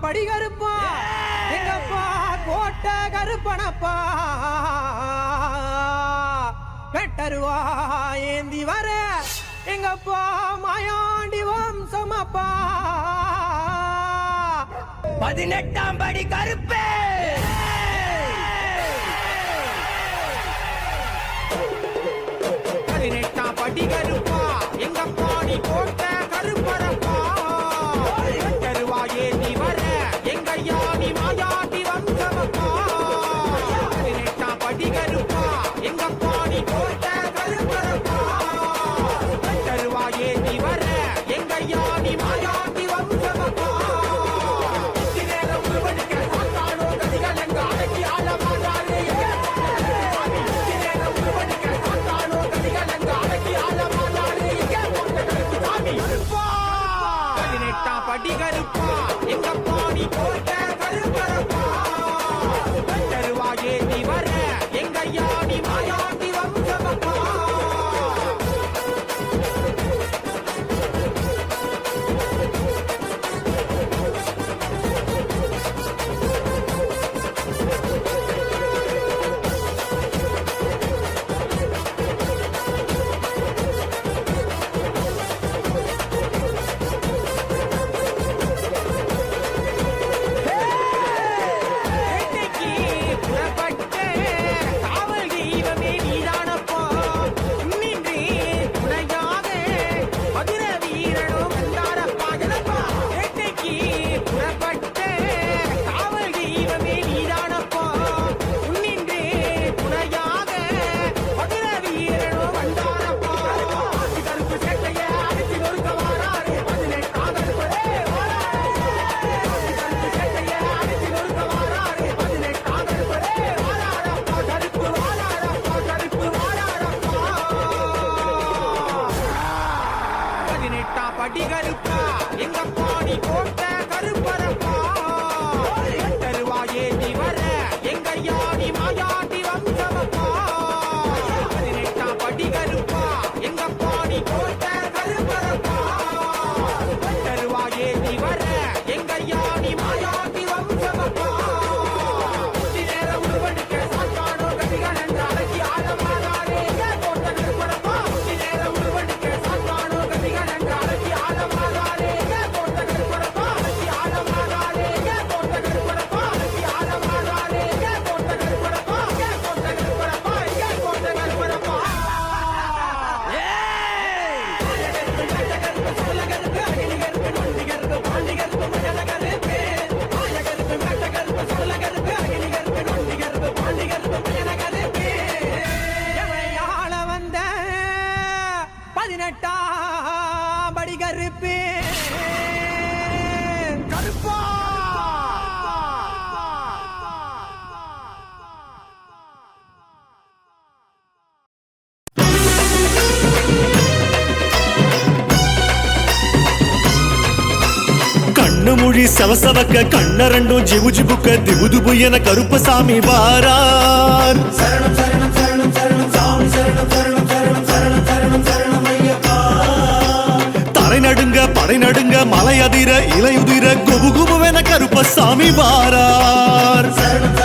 படி கருப்பா எங்கப்பா? கோட்டை கருப்பனப்பா. வெட்டருவா ஏந்தி வர. எங்கப்பா? மாயாண்டி வம்சமப்பா. பதினெட்டாம் படி கருப்பே. பதினெட்டாம் படி கருப்பா. எங்கப்பா நீ கோட்டை அடிகருப்பா. எங்க பாடி போட்ட கண்ணு மொழி சவசவக்க கண்ண ரெண்டும் ஜிபு ஜிபுக்க திபுது புயன கருப்பசாமி வாரார். தலை நடுங்க படை நடுங்க மலை அதிர இலையுதிர குபு குபுவென கருப்பசாமி வாரார். சரணம்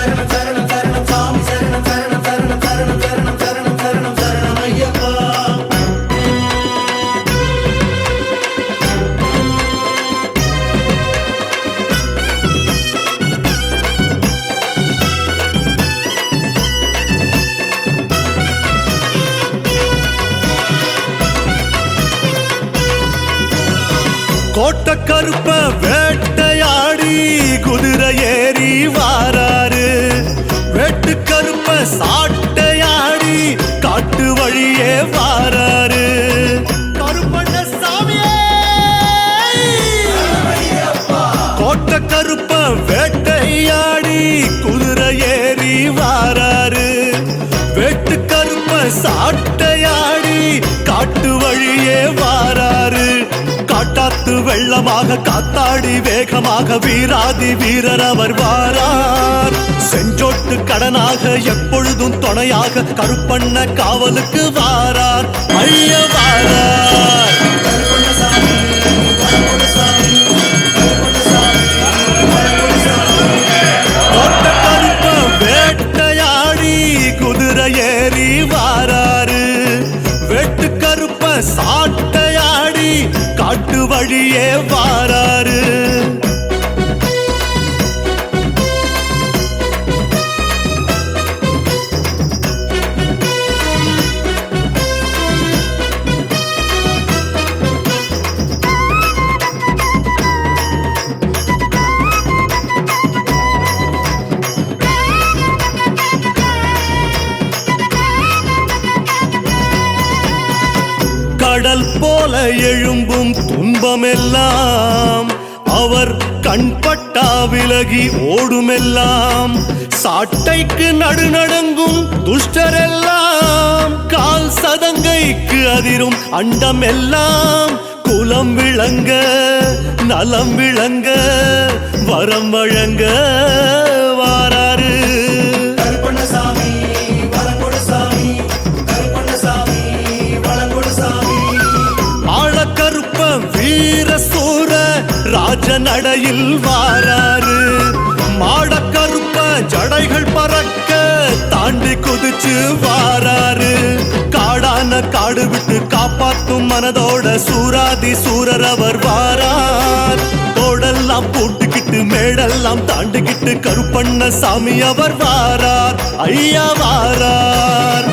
சாட்டையாடி காட்டு வழியே வா. வெள்ளமாக காத்தாடி வேகமாக வீராதி வீரர் அவர் வாரார். செஞ்சோட்டு கடனாக எப்பொழுதும் துணையாக கருப்பண்ண காவலுக்கு வாரார். ஐய வாரார். வழியே வாராரு. கடல் போல எழும்பும் துன்பமெல்லாம். அவர் கண்பட்டா விலகி ஓடுமெல்லாம். சாட்டைக்கு நடுநடுங்கும் துஷ்டரெல்லாம். கால் சதங்கைக்கு அதிரும் அண்டம் எல்லாம் குலம் விளங்க நலம் விளங்க வரம் வழங்க. ராஜ நடையில் வாராரு. மாடக்கருப்ப ஜடைகள் பறக்க தாண்டி குதிச்சு வாராரு. காடான காடு விட்டு காப்பாத்தும் மனதோட சூராதி சூரர் அவர் வாரார். தோடெல்லாம் போட்டுக்கிட்டு மேடெல்லாம் தாண்டிக்கிட்டு கருப்பண்ண சாமி அவர் வாரார். ஐயா வாரார்.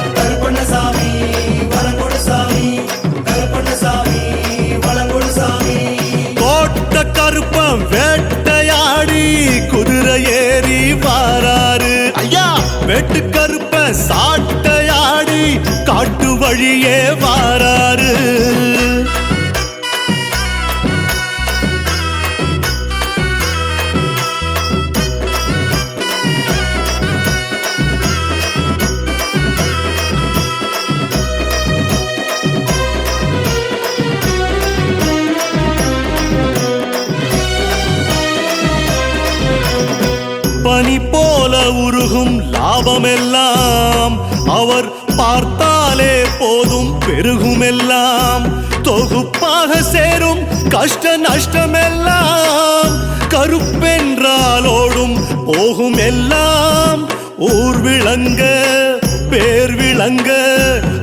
கருப்பம் வேட்டையாடி குதிரை ஏறி வாராரு ஐயா! வெட்டு கருப்ப சாட்டையாடி காட்டு வழியே வாராரு அவர் பார்த்தாலே போதும் பெருகுமெல்லாம். தொகுப்பாக சேரும் கஷ்ட நஷ்டமெல்லாம். கருப்பென்றாலோடும் போகும் எல்லாம் ஊர் விளங்க பேர் விளங்க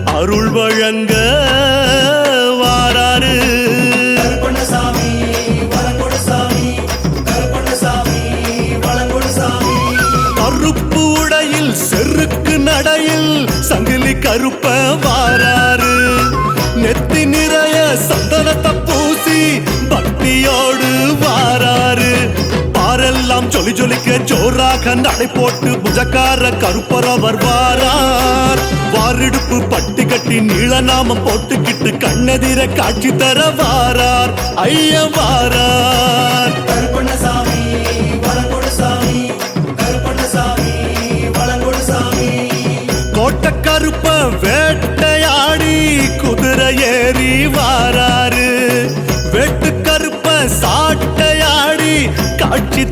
அருள் வழங்க வாராரு. கருப்பு கடையில் சங்கிலி கருப்ப வாராரு. நெத்தி நிறைய சந்தனத்தை பூசி பக்தியோடு வாராரு. பாரெல்லாம் ஜொலி ஜொலிக்க ஜோராக நடை போட்டு புஜக்கார கருப்பரவர் வாரார். வாரிடுப்பு பட்டி கட்டி நீள நாமம் போட்டுக்கிட்டு கண்ணெதிர காட்சி தர வாரார். ஐய வாரார்.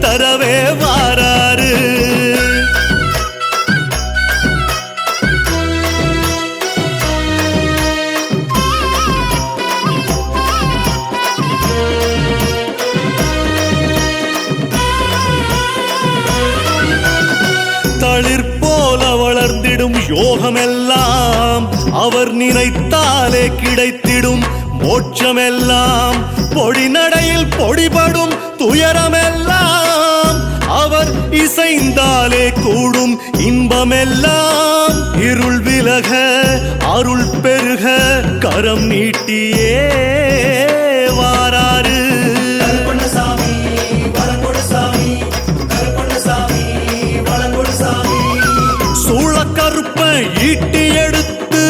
தரவே வாராரு. தளிர் போல வளர்ந்திடும் யோகமெல்லாம் அவர் நினைத்தாலே கிடைத்திடும் மோட்சமெல்லாம். பொடி நடையில் பொடிபடும் துயரமே இசைந்தாலே கூடும் இன்பமெல்லாம். இருள் விலக அருள் பெருக கரம் நீட்டியே வளங்கொடுசாமி சூளக்கருப்ப ஈட்டி எடுத்து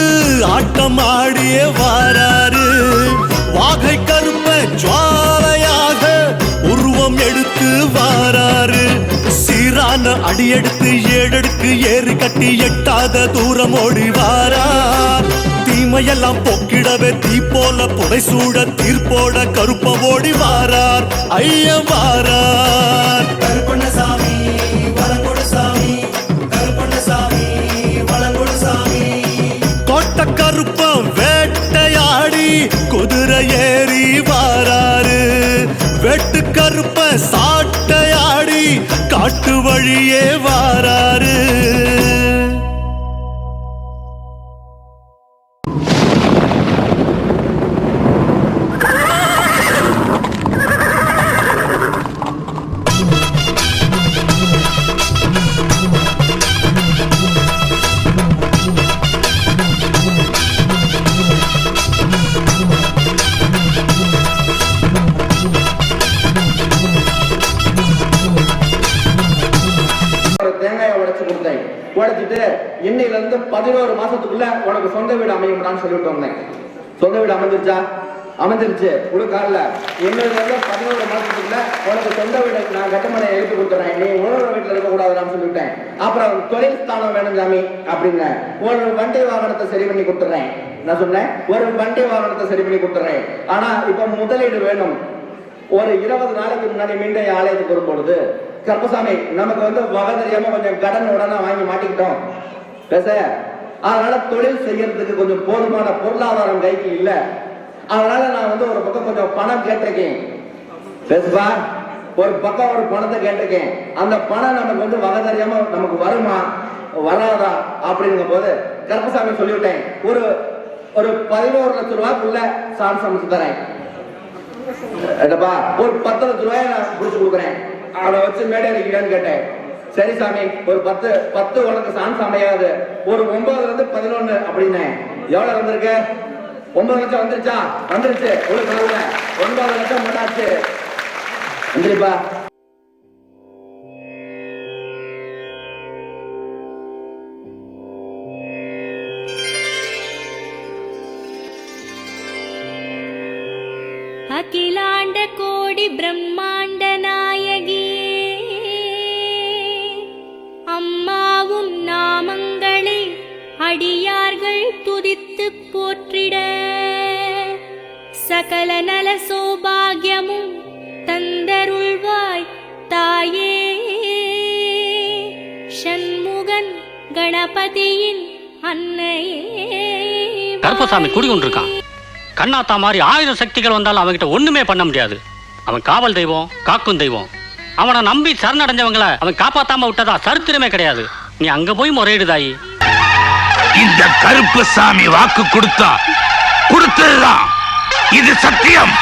ஆட்டம் ஆடிய வாராரு. வாகை கருப்ப ஜுவாலையாக உருவம் எடுத்து வாராரு. சீரான அடியெடுத்து ஏழெடுக்கு ஏறு கட்டி எட்டாத தூரம் ஓடி வாரார் தீமையெல்லாம் பொக்கிடவே தீ போல புடைசூட தீர்ப்போட கருப்ப ஓடி வாரார். ஐய வாரார். கருப்பண்ணசாமி வளங்கொடுசாமி கருப்பண்ணசாமி வளங்கொடுசாமி கோட்ட கருப்பம் வேட்டையாடி குதிரை ஏறி வழியே வாராரு பதினோரு மாசத்துக்குள்ள உனக்கு சொந்த வீடு அமையும்டான்னு சொல்லிட்டு வந்தேன். சொந்த வீடு அமைஞ்சிருச்சா? அமைஞ்சிருச்சு. உனக்கால என்னோட பதினோரு மாசத்துக்குள்ள உனக்கு சொந்த வீடு நான் கட்டுமனை எழுப்பி கொடுத்துறேன். நீ உணவு வீட்டுல இருக்கக்கூடாதுன்னு சொல்லிவிட்டேன் அப்புறம் தொழில் ஸ்தானம் வேணும் சாமி அப்படின்னு ஒரு வண்டி வாகனத்தை சரி பண்ணி கொடுத்துறேன். நான் சொன்னேன் ஒரு வண்டி வாகனத்தை சரி பண்ணி கொடுத்துறேன். ஆனா இப்ப முதலீடு வேணும். ஒரு இருபது நாளைக்கு முன்னாடி மீண்டும் ஆலயத்துக்கு வரும்பொழுது கருப்பசாமி நமக்கு வந்து வகை தெரியாம கொஞ்சம் கடன் உடனே வாங்கி மாட்டிக்கிட்டோம். பேச. அதனால தொழில் செய்யறதுக்கு கொஞ்சம் போதுமான பொருளாதாரம் கைக்கு இல்ல. அதனால நான் வந்து ஒரு பக்கம் கொஞ்சம் பணம் கேட்டிருக்கேன். பேசுப்பா. ஒரு பக்கம் ஒரு பணத்தை கேட்டிருக்கேன். அந்த பணம் நமக்கு வந்து வகை நமக்கு வருமா? வராதா? அப்படிங்கும் போது கருப்பசாமி சொல்லிவிட்டேன். ஒரு ஒரு பதினோரு லட்சம் ரூபாய்க்குள்ள சான்ஸ் அமைச்சு தரேன். என்னப்பா? ஒரு பத்து லட்சம் ரூபாய் நான் பிடிச்சு கொடுக்குறேன். அதை வச்சு மேடை அடிக்கிறேன்னு கேட்டேன். சரி சாமி ஒரு பத்து பத்து உனக்கு சான்ஸ் அமையாது ஒரு ஒன்பதுல இருந்து பதினொன்னு அப்படின்னேன் எவ்வளவு வந்திருக்கு? ஒன்பது லட்சம் வந்துருச்சா? வந்துருச்சு. உங்களுக்கு ஒன்பது லட்சம் பண்ணாச்சு வந்துருப்பா. அடியார்கள் துதித்து போற்றிட. சகல நல சௌபாகியமும் தந்தருள்வாய் தாயே. சண்முகன் கணபதியின் அன்னையே. கருப்பசாமி குடிகொண்டிருக்கான். கண்ணாத்தா மாதிரி ஆயிரம் சக்திகள் வந்தாலும் அவன்கிட்ட ஒண்ணுமே பண்ண முடியாது. அவன் காவல் தெய்வம் காக்கும் தெய்வம். அவனை நம்பி சரணடைஞ்சவங்கள அவன் காப்பாத்தாம விட்டதா சரித்திரமே கிடையாது. நீ அங்க போய் முறையிடுதாயி இந்த கருப்பு சாமி வாக்கு கொடுத்தா கொடுத்ததுதான் இது சத்தியம்.